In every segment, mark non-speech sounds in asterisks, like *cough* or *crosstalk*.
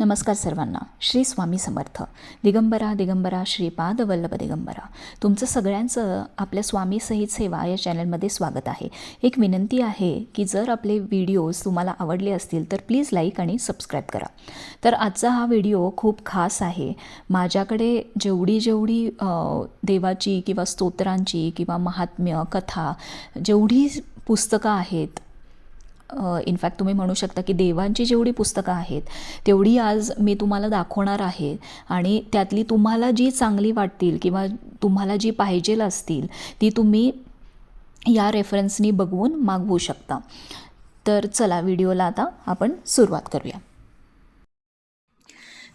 नमस्कार सर्वांना. श्री स्वामी समर्थ. दिगंबरा दिगंबरा श्रीपाद वल्लभ दिगंबरा. तुमचं सगळ्यांचं आपल्या स्वामी सहित सेवा या चॅनलमध्ये स्वागत आहे. एक विनंती आहे की जर आपले व्हिडिओज तुम्हाला आवडले असतील तर प्लीज लाईक आणि सबस्क्राईब करा. तर आजचा हा व्हिडिओ खूप खास आहे. माझ्याकडे जेवढी जेवढी देवाची किंवा स्तोत्रांची किंवा महात्म्य कथा जेवढी पुस्तकं आहेत इनफॅक्ट तुम्ही म्हणू शकता की देवांची जेवढी पुस्तकं आहेत तेवढी आज मी तुम्हाला दाखवणार आहे. आणि त्यातली तुम्हाला जी चांगली वाटतील किंवा तुम्हाला जी पाहिजेल असतील ती तुम्ही या रेफरन्सनी बघून मागवू शकता. तर चला व्हिडिओला आता आपण सुरुवात करूया.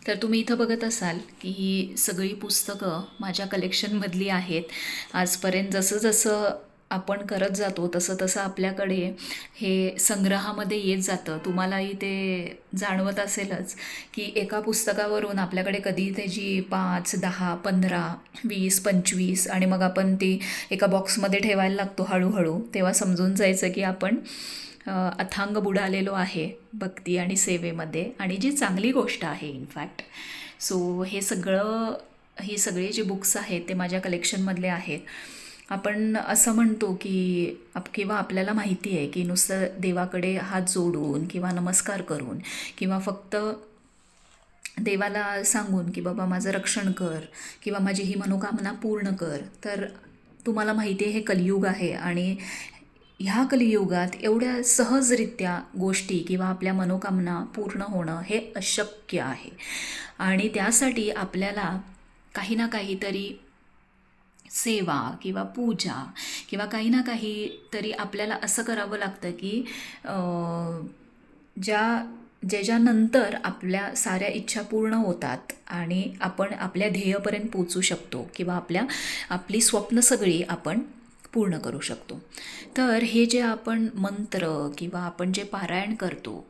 तर तुम्ही इथं बघत असाल की ही सगळी पुस्तकं माझ्या कलेक्शनमधली आहेत. आजपर्यंत जसं जसं आपण करत जातो तसं तसं आपल्याकडे हे संग्रहामध्ये येत जातं. तुम्हालाही ते जाणवत असेलच की एका पुस्तकावरून आपल्याकडे कधी त्याची पाच दहा पंधरा वीस पंचवीस आणि मग आपण ती एका बॉक्समध्ये ठेवायला लागतो हळूहळू तेव्हा समजून जायचं की आपण अथांग बुडालेलो आहे भक्ती आणि सेवेमध्ये आणि जी चांगली गोष्ट आहे इनफॅक्ट सो हे सगळं ही सगळी जे बुक्स आहेत ते माझ्या कलेक्शनमधले आहेत. आपण असं म्हणतो की आप किंवा आपल्याला माहिती आहे की नुसतं देवाकडे हात जोडून किंवा नमस्कार करून किंवा फक्त देवाला सांगून की बाबा माझं रक्षण कर किंवा माझी ही मनोकामना पूर्ण कर तर तुम्हाला माहिती आहे हे कलियुग आहे आणि ह्या कलियुगात एवढ्या सहजरित्या गोष्टी किंवा आपल्या मनोकामना पूर्ण होणं हे अशक्य आहे. आणि त्यासाठी आपल्याला काही ना काहीतरी सेवा किंवा पूजा किंवा काही ना काही तरी आपल्याला असं करावं लागतं की ज्या ज्याच्यानंतर आपल्या साऱ्या इच्छा पूर्ण होतात आणि आपण आपल्या ध्येयपर्यंत पोचू शकतो किंवा आपल्या आपली स्वप्न सगळी आपण पूर्ण करू शकतो. तर हे जे आपण मंत्र किंवा आपण जे पारायण करतो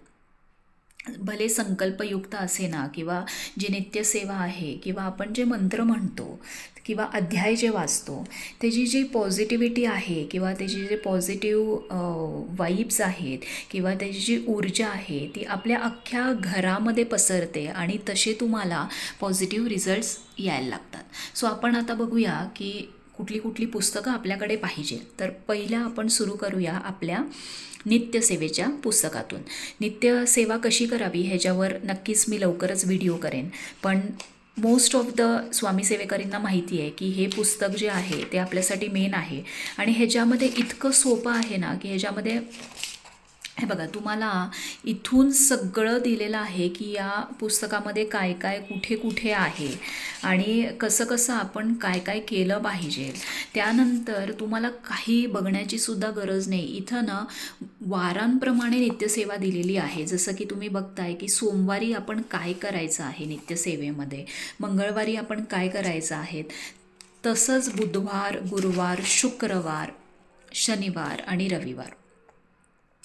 भले संकल्पयुक्त असे ना किंवा जी नित्यसेवा आहे किंवा आपण जे मंत्र म्हणतो किंवा अध्याय जे वाचतो त्याची जी पॉझिटिव्हिटी आहे किंवा त्याची जे पॉझिटिव्ह वाईब्स आहेत किंवा त्याची जी ऊर्जा आहे ती आपल्या अख्ख्या घरामध्ये पसरते आणि तसे तुम्हाला पॉझिटिव्ह रिझल्ट्स यायला लागतात. सो आपण आता बघूया की कुठली कुठली पुस्तकं आपल्याकडे पाहिजे. तर पहिल्या आपण सुरू करूया आपल्या नित्यसेवेच्या पुस्तकातून. नित्यसेवा कशी करावी ह्याच्यावर नक्कीच मी लवकरच व्हिडिओ करेन. पण मोस्ट ऑफ द स्वामी सेवेकरींना माहिती आहे की हे पुस्तक जे आहे ते आपल्यासाठी मेन आहे. आणि ह्याच्यामध्ये इतकं सोपं आहे ना की ह्याच्यामध्ये हे बघा तुम्हाला इथून सगळं दिलेलं आहे की या पुस्तकामध्ये काय काय कुठे कुठे आहे आणि कसं कसं आपण काय काय केलं पाहिजे. त्यानंतर तुम्हाला काही बघण्याची सुद्धा गरज नाही. इथं ना वारांप्रमाणे नित्यसेवा दिलेली आहे. जसं की तुम्ही बघताय की सोमवारी आपण काय करायचं आहे नित्यसेवेमध्ये? मंगळवारी आपण काय करायचं आहे? तसंच बुधवार गुरुवार शुक्रवार शनिवार आणि रविवार.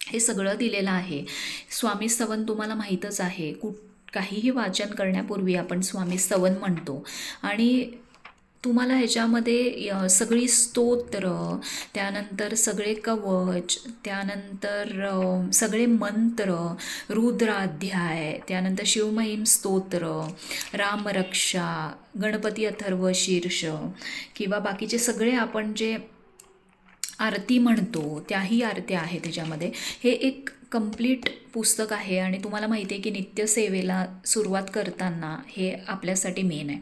हे सगळं दिलेलं आहे. स्वामी स्तवन तुम्हाला माहीतच आहे. कुठ काहीही वाचन करण्यापूर्वी आपण स्वामी स्तवन म्हणतो. आणि तुम्हाला ह्याच्यामध्ये सगळी स्तोत्र त्यानंतर सगळे कवच त्यानंतर सगळे मंत्र रुद्राध्याय त्यानंतर शिवमहिम स्तोत्र रामरक्षा गणपती अथर्व शीर्ष किंवा बाकीचे सगळे आपण जे आरती म्हणतो त्याही आरत्या आहेत त्याच्यामध्ये हे एक कंप्लीट पुस्तक आहे आणि तुम्हाला माहिती आहे की नित्यसेवेला सुरुवात करताना हे आपल्यासाठी मेन आहे.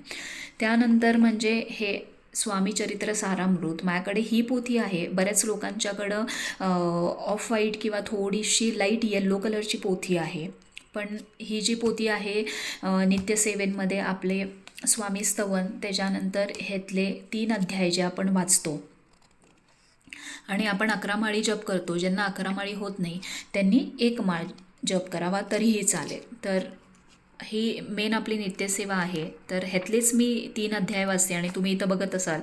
त्यानंतर म्हणजे हे स्वामी चरित्र सारामृत माझ्याकडे ही पोथी आहे. बऱ्याच लोकांच्याकडं ऑफ व्हाईट किंवा थोडीशी लाइट येल्लो कलरची पोथी आहे. पण ही जी पोथी आहे नित्यसेवेंमध्ये आपले स्वामी स्तवन त्याच्यानंतर ह्यातले तीन अध्याय जे आपण वाचतो आणि आपण अकरा माळी जप करतो. ज्यांना अकरा माळी होत नाही त्यांनी एक माळ जप करावा तरीही चालेल. तर ही मेन आपली नित्यसेवा आहे. तर ह्यातलेच मी तीन अध्याय वाचते आणि तुम्ही इथं बघत असाल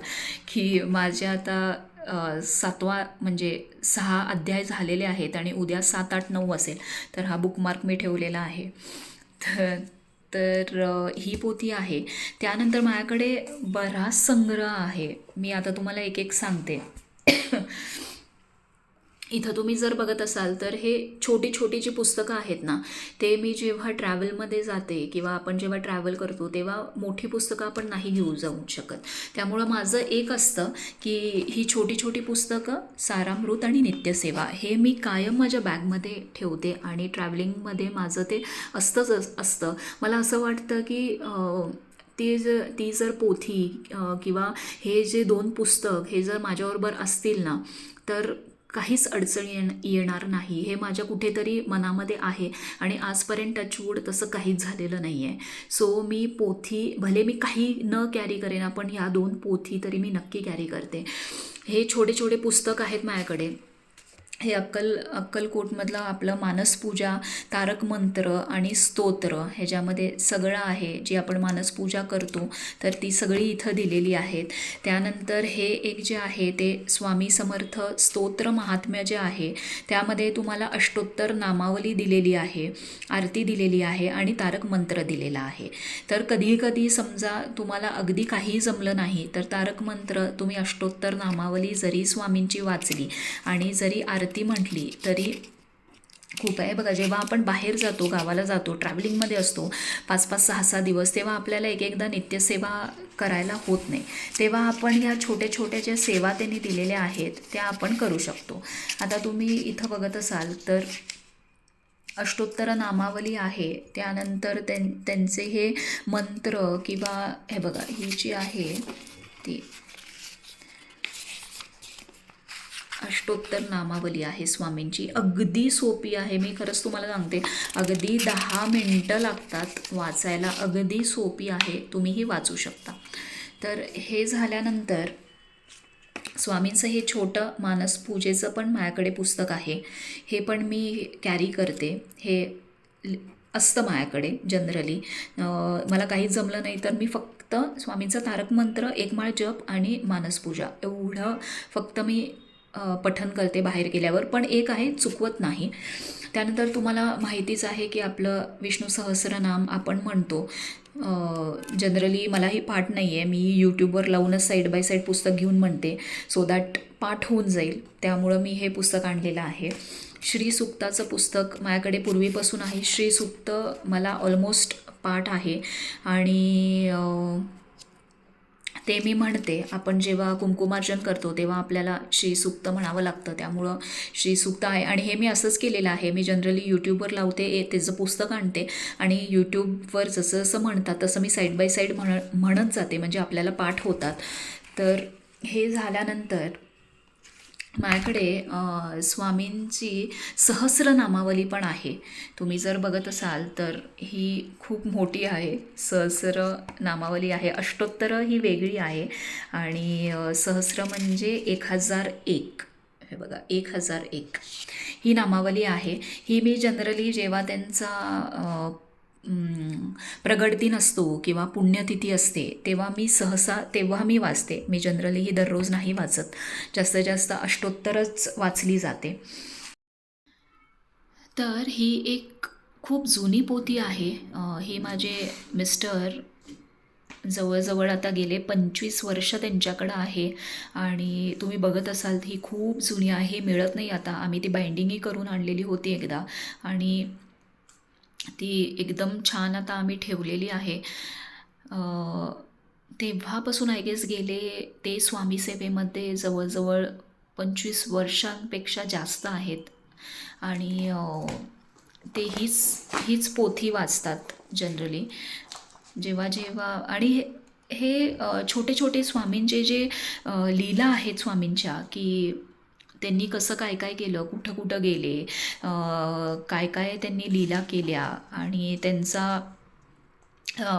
की माझे आता सातवा म्हणजे सहा अध्याय झालेले आहेत आणि उद्या सात आठ नऊ असेल. तर हा बुकमार्क मी ठेवलेला आहे. तर तर ही पोथी आहे. त्यानंतर माझ्याकडे बराच संग्रह आहे. मी आता तुम्हाला एक एक सांगते. इथं तुम्ही जर बघत असाल तर हे छोटी छोटी जी पुस्तकं आहेत ना ते मी जेव्हा ट्रॅव्हलमध्ये जाते किंवा आपण जेव्हा ट्रॅव्हल करतो तेव्हा मोठी पुस्तकं आपण नाही घेऊ जाऊ शकत. त्यामुळं माझं एक असतं की ही छोटी छोटी पुस्तकं सारामृत आणि नित्यसेवा हे मी कायम माझ्या बॅगमध्ये ठेवते आणि ट्रॅव्हलिंगमध्ये माझं ते असतंच असतं. मला असं वाटतं की ती जर ती जर पोथी किंवा हे जे दोन पुस्तक हे जर माझ्याबरोबर असतील ना तर काहीच अडचण येण येणार नाही. हे माझ्या कुठेतरी मनामध्ये आहे आणि आजपर्यंत टचवूड तसं काहीच झालेलं नाही आहे सो मी पोथी भले मी काही न कॅरी करेन पण ह्या दोन पोथी तरी मी नक्की कॅरी करते. हे छोटे छोटे पुस्तक आहेत माझ्याकडे. हे अक्कल अक्कलकोटमधलं आपलं मानसपूजा तारक मंत्र आणि स्तोत्र ह्याच्यामध्ये सगळं आहे जी आपण मानसपूजा करतो तर ती सगळी इथं दिलेली आहेत. त्यानंतर हे एक जे आहे ते स्वामी समर्थ स्तोत्र महात्म्य जे आहे त्यामध्ये तुम्हाला अष्टोत्तर नामावली दिलेली आहे आरती दिलेली आहे आणि तारक मंत्र दिलेला आहे. तर कधी कधी समजा तुम्हाला अगदी काही जमलं नाही तर तारक मंत्र तुम्ही अष्टोत्तर नामावली जरी स्वामींची वाचली आणि जरी आरती म्हटली तरी खूप आहे. बघा जेव्हा आपण बाहेर जातो गावाला जातो ट्रॅव्हलिंगमध्ये असतो पाच पाच सहा सहा दिवस तेव्हा आपल्याला एक एकदा नित्यसेवा करायला होत नाही. तेव्हा आपण ह्या छोट्या छोट्या ज्या सेवा त्यांनी दिलेल्या आहेत त्या आपण करू शकतो. आता तुम्ही इथं बघत असाल तर अष्टोत्तर नामावली आहे. त्यानंतर त्यां त्यांचे हे मंत्र किंवा हे बघा ही जी आहे ती अष्टोत्तर नामावली आहे स्वामींची. अगदी सोपी आहे. मी खरंच तुम्हाला सांगते अगदी दहा मिनटं लागतात वाचायला. अगदी सोपी आहे. तुम्हीही वाचू शकता. तर हे झाल्यानंतर स्वामींचं हे छोटं मानस पूजेचं पण माझ्याकडे पुस्तक आहे. हे पण मी कॅरी करते. हे असतं माझ्याकडे जनरली मला काही जमलं नाही तर मी फक्त स्वामींचा तारक मंत्र एकमाळ जप आणि मानसपूजा एवढं फक्त मी पठन करते बाहेर गेल्यावर पण एक आहे चुकवत नाही. त्यानंतर तुम्हाला माहितीच आहे की आपलं विष्णू सहस्रनाम आपण म्हणतो. जनरली मलाही पाठ नाही आहे मी यूट्यूबवर लावूनच साईड बाय साईड पुस्तक घेऊन म्हणते. सो दॅट पाठ होऊन जाईल. त्यामुळं मी हे पुस्तक आणलेलं आहे. श्रीसुक्ताचं पुस्तक माझ्याकडे पूर्वीपासून आहे. श्रीसुक्त मला ऑलमोस्ट पाठ आहे. आणि ते मी म्हणते. आपण जेव्हा कुंकुमार्जन करतो तेव्हा आपल्याला श्रीसुक्त म्हणावं लागतं. त्यामुळं श्रीसुक्त आहे. आणि हे मी असंच केलेलं आहे. मी जनरली यूट्यूबवर लावते त्याचं पुस्तक आणते आणि यूट्यूबवर जसं जसं म्हणतात तसं मी साईड बाय साईड म्हण म्हणत जाते. म्हणजे आपल्याला पाठ होतात. तर हे झाल्यानंतर माझ्याकडे स्वामींची सहस्र नामावली पण आहे. तुम्ही जर बघत असाल तर ही खूप मोठी आहे. सहस्र नामावली आहे. अष्टोत्तर ही वेगळी आहे. आणि सहस्र म्हणजे एक हजार एक. हे बघा एक हजार एक. ही नामावली आहे. ही मी जनरली जेव्हा त्यांचा प्रगडती नसतो असतो किंवा पुण्यतिथी असते तेव्हा मी सहसा तेव्हा मी वाचते. मी जनरली ही दररोज नाही वाचत. जास्तीत जास्त अष्टोत्तरच वाचली जाते. तर ही एक खूप जुनी पोथी आहे. हे ही माझे मिस्टर जवळजवळ आता गेले पंचवीस वर्ष त्यांच्याकडं आहे. आणि तुम्ही बघत असाल ही खूप जुनी आहे मिळत नाही आता. आम्ही ती बाइंडिंगही करून आणलेली होती एकदा. आणि ती एकदम छान आता आम्ही ठेवलेली आहे. तेव्हापासून आय गेस गेले ते स्वामी सेवेमध्ये जवळजवळ पंचवीस वर्षांपेक्षा जास्त आहेत. आणि ते हीच हीच पोथी वाचतात जनरली जेव्हा जेव्हा आणि हे हे छोटे छोटे स्वामींचे जे लीला आहेत स्वामींच्या की त्यांनी कसं काय काय केलं कुठं कुठं गेले काय काय त्यांनी लीला केल्या आणि त्यांचा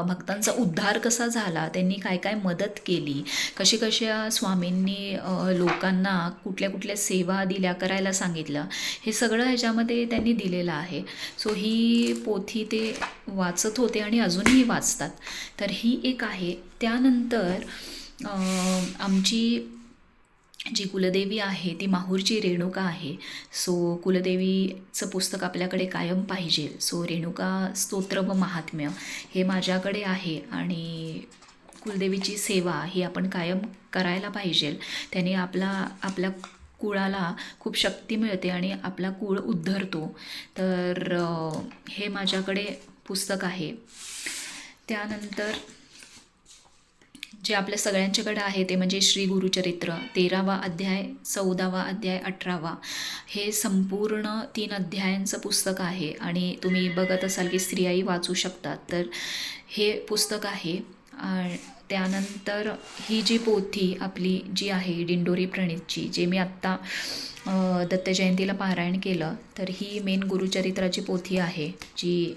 भक्तांचा उद्धार कसा झाला त्यांनी काय काय मदत केली कशी कशा स्वामींनी लोकांना कुठल्या कुठल्या सेवा दिल्या करायला सांगितलं हे सगळं ह्याच्यामध्ये त्यांनी दिलेलं आहे. सो ही पोथी ते वाचत होते आणि अजूनही वाचतात. तर ही एक आहे. त्यानंतर आमची जी कुलदेवी आहे ती माहूरची रेणुका आहे. सो कुलदेवीचं पुस्तक आपल्याकडे कायम पाहिजे. सो रेणुका स्तोत्र व महात्म्य हे माझ्याकडे आहे आणि कुलदेवीची सेवा ही आपण कायम करायला पाहिजे. त्याने आपला आपल्या कुळाला खूप शक्ती मिळते आणि आपला कुळ उद्धरतो. तर हे माझ्याकडे पुस्तक आहे. त्यानंतर जे आपल्या सगळ्यांच्याकडे आहे ते म्हणजे श्री गुरुचरित्र तेरावा अध्याय चौदावा अध्याय अठरावा हे संपूर्ण तीन अध्यायांचं पुस्तक आहे. आणि तुम्ही बघत असाल की स्त्रियाही वाचू शकतात. तर हे पुस्तक आहे. त्यानंतर ही जी पोथी आपली जी आहे दिंडोरी प्रणितची जे मी आत्ता दत्तजयंतीला दत्त जयंतीला पारायण केलं तर ही मेन गुरुचरित्राची पोथी आहे जी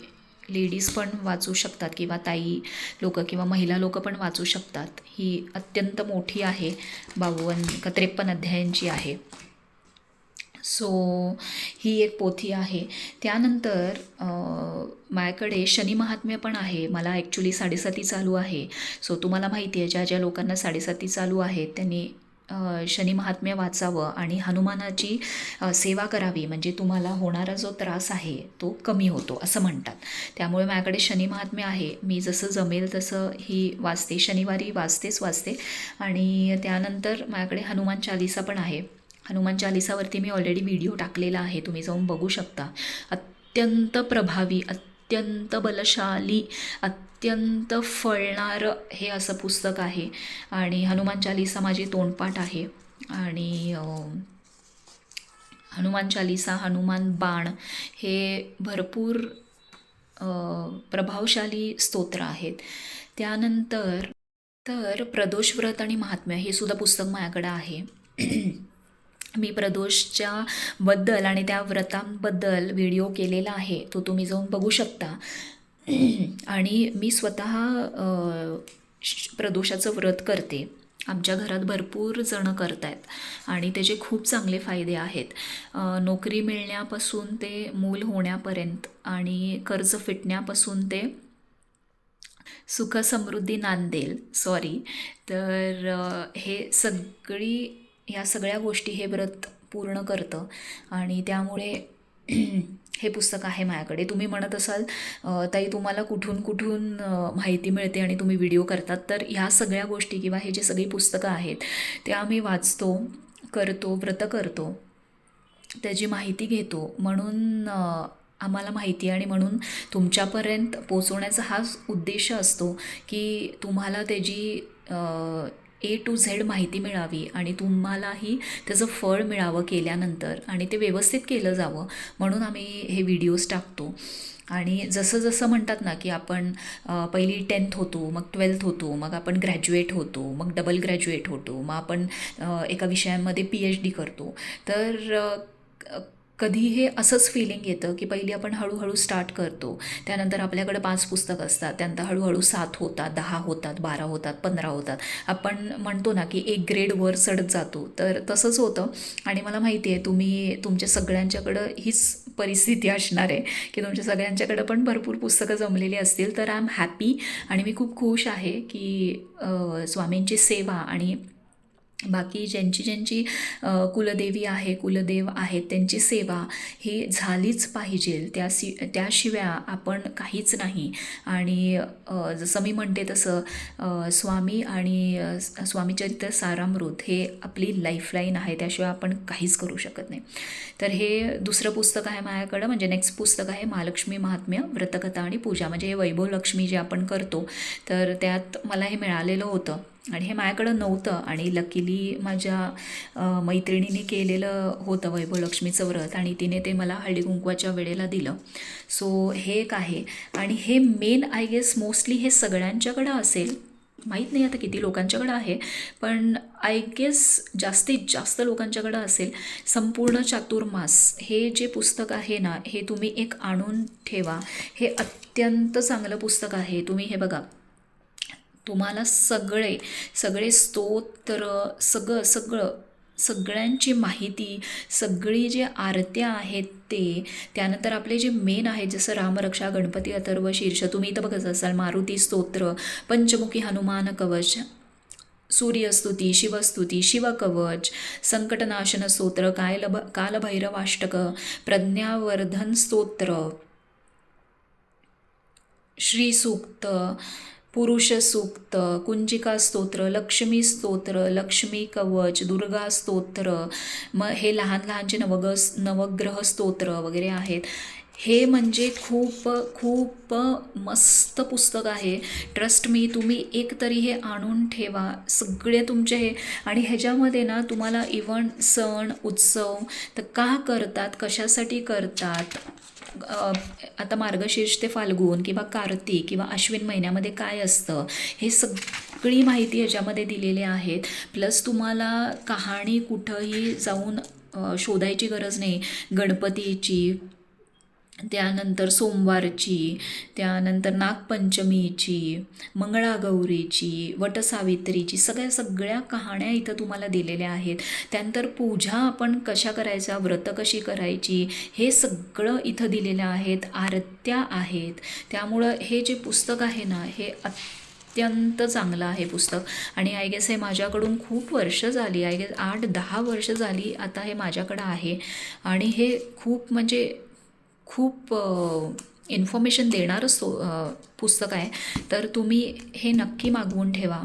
लेडीज पण वाचू शकतात किंवा ताई लोक किंवा महिला लोक पण वाचू शकतात. ही अत्यंत मोठी आहे बावन्न का त्रेपन्न अध्यायांची आहे. सो ही एक पोथी आहे. त्यानंतर माझ्याकडे शनी महात्म्य पण आहे. मला ॲक्च्युली साडेसाती चालू आहे. सो तुम्हाला माहिती आहे ज्या ज्या लोकांना साडेसाती चालू आहेत त्यांनी शनी महात्म्य वाचावं आणि हनुमानाची सेवा करावी म्हणजे तुम्हाला होणारा जो त्रास आहे तो कमी होतो असं म्हणतात. त्यामुळे माझ्याकडे शनी महात्म्य आहे. मी जसं जमेल तसं ही वाचते शनिवारी वाचतेच वाचते. आणि त्यानंतर माझ्याकडे हनुमान चालिसा पण आहे. हनुमान चालिसावरती मी ऑलरेडी व्हिडिओ टाकलेला आहे तुम्ही जाऊन बघू शकता. अत्यंत प्रभावी अत्यंत बलशाली अत्यंत फळणारं हे असं पुस्तक आहे. आणि हनुमान चालिसा माझी तोंडपाठ आहे. आणि हनुमान चालिसा हनुमान बाण हे भरपूर प्रभावशाली स्तोत्र आहेत. त्यानंतर तर प्रदोष व्रत आणि महात्म्य हे सुद्धा पुस्तक माझ्याकडं आहे. मी प्रदोषच्या बद्दल आणि त्या व्रतांबद्दल व्हिडिओ केलेला आहे तो तुम्ही जाऊन बघू शकता. आणि मी स्वतः श- प्रदोषाचं व्रत करते. आमच्या घरात भरपूर जणं करत आहेत आणि त्याचे खूप चांगले फायदे आहेत. नोकरी मिळण्यापासून ते मूल होण्यापर्यंत आणि कर्ज फिटण्यापासून ते सुख समृद्धी नांदेल सॉरी तर हे सगळी या सगळ्या गोष्टी हे व्रत पूर्ण करतं आणि त्यामुळे हे पुस्तक आहे माझ्याकडे. तुम्ही म्हणत असाल ताई तुम्हाला कुठून कुठून माहिती मिळते आणि तुम्ही व्हिडिओ करतात तर ह्या सगळ्या गोष्टी किंवा हे जे सगळी पुस्तकं आहेत त्या आम्ही वाचतो करतो व्रत करतो. त्याची माहिती घेतो. म्हणून आम्हाला माहिती आहे आणि म्हणून तुमच्यापर्यंत पोचवण्याचा हाच उद्देश असतो की तुम्हाला त्याची ए टू झेड माहिती मिळावी आणि तुम्हालाही त्याचं फळ मिळावं केल्यानंतर आणि ते व्यवस्थित केलं जावं म्हणून आम्ही हे व्हिडिओज टाकतो. आणि जसं जसं म्हणतात ना की आपण पहिली टेन्थ होतो मग ट्वेल्थ होतो मग आपण ग्रॅज्युएट होतो मग डबल ग्रॅज्युएट होतो मग आपण एका विषयामध्ये पी एच डी करतो. तर कधी हे असंच फिलिंग येतं की पहिली आपण हळूहळू स्टार्ट करतो. त्यानंतर आपल्याकडे पाच पुस्तकं असतात. त्यानंतर हळूहळू सात होतात दहा होतात बारा होतात पंधरा होतात. आपण म्हणतो ना की एक ग्रेड वर चढत जातो. तर तसंच होतं. आणि मला माहिती आहे तुम्ही तुमच्या सगळ्यांच्याकडं हीच परिस्थिती असणार आहे की तुमच्या सगळ्यांच्याकडं पण भरपूर पुस्तकं जमलेली असतील. तर आय एम हॅपी आणि मी खूप खुश आहे की स्वामींची सेवा आणि बाकी ज्यांची ज्यांची कुलदेवी आहे कुलदेव आहेत त्यांची सेवा ही झालीच पाहिजे. त्यासी त्याशिवाय आपण काहीच नाही. आणि जसं मी म्हणते तसं स्वामी आणि स्वामीचरित्र सारामृत हे आपली लाईफलाईन आहे. त्याशिवाय आपण काहीच करू शकत नाही. तर हे दुसरं पुस्तक आहे माझ्याकडं. म्हणजे नेक्स्ट पुस्तक आहे महालक्ष्मी महात्म्य व्रतकथा आणि पूजा. म्हणजे हे वैभव लक्ष्मी जे आपण करतो तर त्यात मला हे मिळालेलं होतं. आणि हे माझ्याकडं नव्हतं. आणि लकीली माझ्या मैत्रिणीने केलेलं होतं वैभव लक्ष्मीचं व्रत आणि तिने ते मला हळदी कुंकवाच्या वेळेला दिलं. सो हे एक आहे. आणि हे मेन आय गेस मोस्टली हे सगळ्यांच्याकडं असेल. माहीत नाही आता किती लोकांच्याकडं आहे पण आय गेस जास्तीत जास्त लोकांच्याकडं असेल संपूर्ण चातुर्मास. हे जे पुस्तक आहे ना हे तुम्ही एक आणून ठेवा. हे अत्यंत चांगलं पुस्तक आहे. तुम्ही हे बघा. तुम्हाला सगळे सगळे स्तोत्र सगळं सगळं सगळ्यांची माहिती सगळी जे आरत्या आहेत ते त्यानंतर आपले जे मेन आहेत जसं रामरक्षा गणपती अथर्व शीर्ष तुम्ही इथं बघत असाल मारुती स्तोत्र पंचमुखी हनुमान कवच सूर्यस्तुती शिवस्तुती शिवकवच संकटनाशन स्तोत्र कायलभ कालभैरवाष्टक प्रज्ञावर्धन स्तोत्र श्रीसूक्त पुरुष सूक्त कुंजिका स्तोत्र लक्ष्मी स्तोत्र लक्ष्मी कवच दुर्गा स्तोत्र मग हे लहान लहानचे नवग नवग्रह स्तोत्र वगैरे आहेत हे म्हणजे खूप खूप मस्त पुस्तक आहे. ट्रस्ट मी तुम्ही एक तरी हे आणून ठेवा. सगळे तुमचे हे आणि ह्याच्यामध्ये ना तुम्हाला इव्हन सण उत्सव तर का करतात कशासाठी करतात? आता मार्गशीर्ष ते फाल्गुन किंवा कार्तिक किंवा अश्विन महिन्यामध्ये काय असतं हे सगळी माहिती ह्याच्यामध्ये दिलेली आहेत. प्लस तुम्हाला कहाणी कुठंही जाऊन शोधायची गरज नाही. गणपतीची त्यानंतर सोमवारची त्यानंतर नागपंचमीची मंगळागौरीची वटसावित्रीची सगळ्या सगळ्या कहाण्या इथं तुम्हाला दिलेल्या आहेत. त्यानंतर पूजा आपण कशा करायच्या व्रत कशी करायची हे सगळं इथं दिलेलं आहेत आरत्या आहेत. त्यामुळं हे जे पुस्तक आहे ना हे अत्यंत चांगलं आहे पुस्तक. आणि आय गेस हे माझ्याकडून खूप वर्ष झाली आय गेस आठ दहा वर्ष झाली आता हे माझ्याकडं आहे. आणि हे खूप म्हणजे खूप इन्फॉर्मेशन देणारं सो पुस्तक आहे. तर तुम्ही हे नक्की मागवून ठेवा.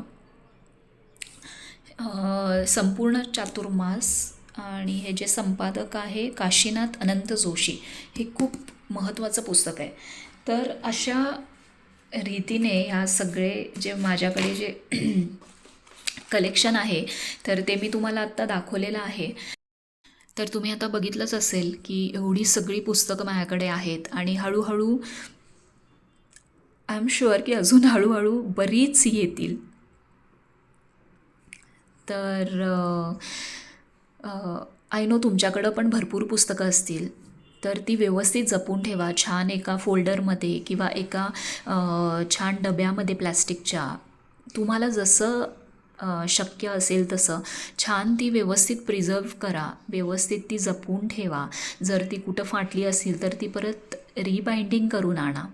संपूर्ण चातुर्मास आणि हे जे संपादक आहे काशीनाथ अनंत जोशी हे खूप महत्त्वाचं पुस्तक आहे. तर अशा रीतीने ह्या सगळे जे माझ्याकडे जे *clears throat* कलेक्शन आहे तर ते मी तुम्हाला आत्ता दाखवलेलं आहे. तर तुम्ही आता बघितलंच असेल की एवढी सगळी पुस्तकं माझ्याकडे आहेत आणि हळूहळू आय एम शुअर की अजून हळूहळू बरीच येतील. तर आय नो तुमच्याकडं पण भरपूर पुस्तकं असतील. तर ती व्यवस्थित जपून ठेवा. छान एका फोल्डरमध्ये किंवा एका छान डब्यामध्ये प्लॅस्टिकच्या. तुम्हाला जसं शक्य असेल तसं छान ती व्यवस्थित प्रिझर्व करा व्यवस्थित ती जपून ठेवा. जर ती कुठं फाटली असेल तर ती परत रिबाइंडिंग करून आणा.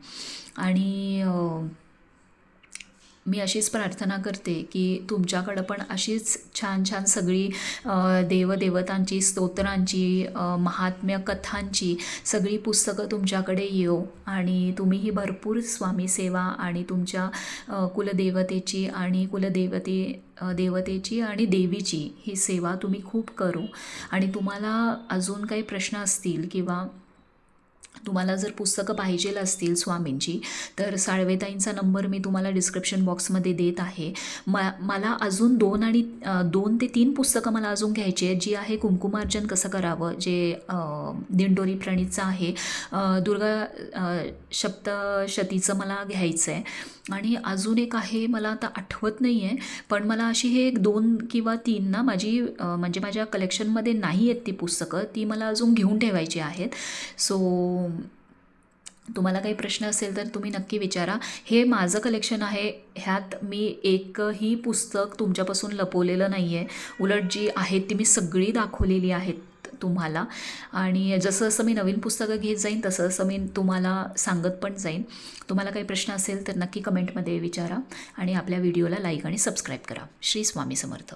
आणि मी अशीच प्रार्थना करते की तुमच्याकडं पण अशीच छान छान सगळी देवदेवतांची स्तोत्रांची महात्म्य कथांची सगळी पुस्तकं तुमच्याकडे येऊ आणि तुम्हीही भरपूर स्वामी सेवा आणि तुमच्या कुलदेवतेची आणि कुलदेवते देवतेची आणि देवीची ही सेवा तुम्ही खूप करू. आणि तुम्हाला अजून काही प्रश्न असतील किंवा तुम्हाला जर पुस्तकं पाहिजे असतील स्वामींची तर साळवेताईंचा नंबर मी तुम्हाला डिस्क्रिप्शन बॉक्समध्ये देत आहे. म मला अजून दोन आणि दोन ते तीन पुस्तकं मला अजून घ्यायची आहेत जी आहे कुंकुमार्जन कसं करावं जे दिंडोरी प्रणीतचं आहे. दुर्गा सप्तशतीचं मला घ्यायचं आहे आणि अजून एक आहे मला आता आठवत नाही आहे पण मला अशी हे एक दोन किंवा तीन ना माझी म्हणजे माझ्या कलेक्शनमध्ये नाही आहेत ती पुस्तकं ती मला अजून घेऊन ठेवायची आहेत. सो तुम्हाला काही प्रश्न असेल तर तुम्ही नक्की विचारा. हे माझं कलेक्शन आहे ह्यात मी एकही पुस्तक तुमच्यापासून लपवलेलं नाही आहे उलट जी आहेत ती मी सगळी दाखवलेली आहेत. तुम्हाला. आणि जसं जसं मी नवीन पुस्तकं घेत जाईन तसं जसं मी तुम्हाला सांगत पण जाईन. तुम्हाला काही प्रश्न असेल तर नक्की कमेंटमध्ये विचारा आणि आपल्या व्हिडिओला लाईक आणि सबस्क्राईब करा. श्री स्वामी समर्थ.